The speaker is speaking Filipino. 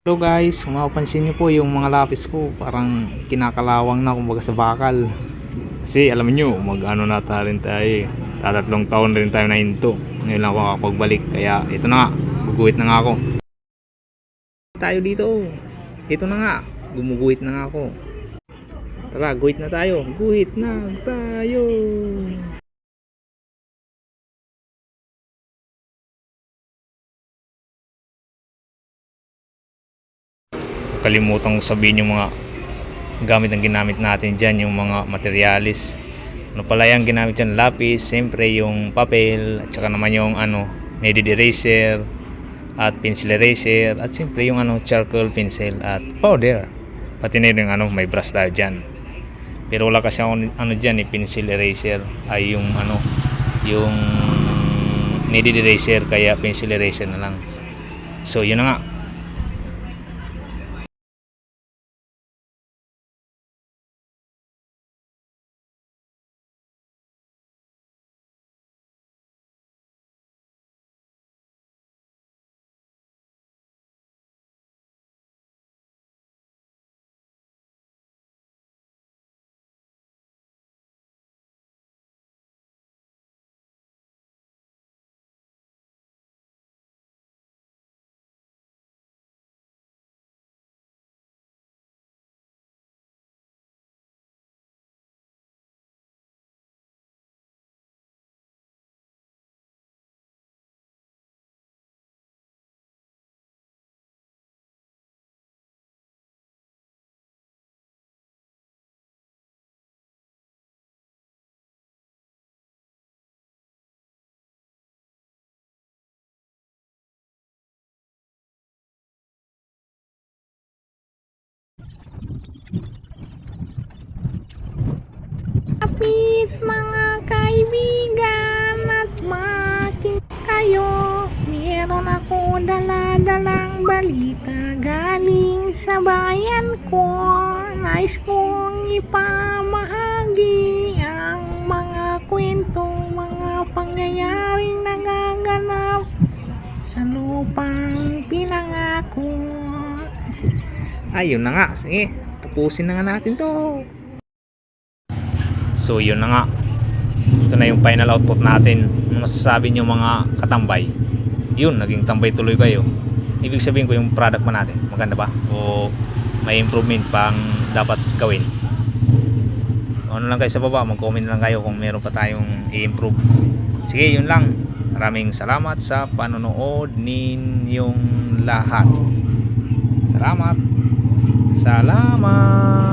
Hello guys, kung mapapansin niyo po yung mga lapis ko parang kinakalawang na kumbaga sa bakal. Kasi alam niyo, mag ano na ta rin tayo eh. Tatatlong taon rin tayo na hinto. Ngayon lang ako makapagbalik. Kaya ito na nga, guguhit na nga ako. Tayo dito. Ito na nga, gumuguhit na nga ako. Tara, guhit na tayo. Guhit na tayo. Kalimutan ko sabihin yung mga gamit ang ginamit natin dyan, yung mga materialis. Ano pala yung ginamit dyan? Lapis, siyempre yung papel, at saka naman yung ano, kneaded eraser, at pencil eraser, at siyempre yung ano, charcoal pencil, at powder. Pati na yung ano, may brush tayo dyan. Pero wala kasi ako ano dyan, eh, pencil eraser, ay yung ano, yung kneaded eraser, kaya pencil eraser na lang. So, yun na nga. Kapit mga kaibigan at makin kayo Meron ako dala-dalang balita galing sa bayan ko Nais kong ipamahagi ang mga kwento, mga pangyayaring nagaganap Sa lupang pinangako Ayun na nga, sige. Tapusin na nga natin to. So yun na nga. Ito na yung final output natin. Ano masasabi nyo mga katambay? Yun, naging tambay tuloy kayo. Ibig sabihin ko yung product pa natin. Maganda ba? O may improvement pang dapat gawin? Ano lang kayo sa baba, mag-comment lang kayo kung meron pa tayong i-improve. Sige, yun lang. Maraming salamat sa panonood ninyong lahat. Salamat. Salamat.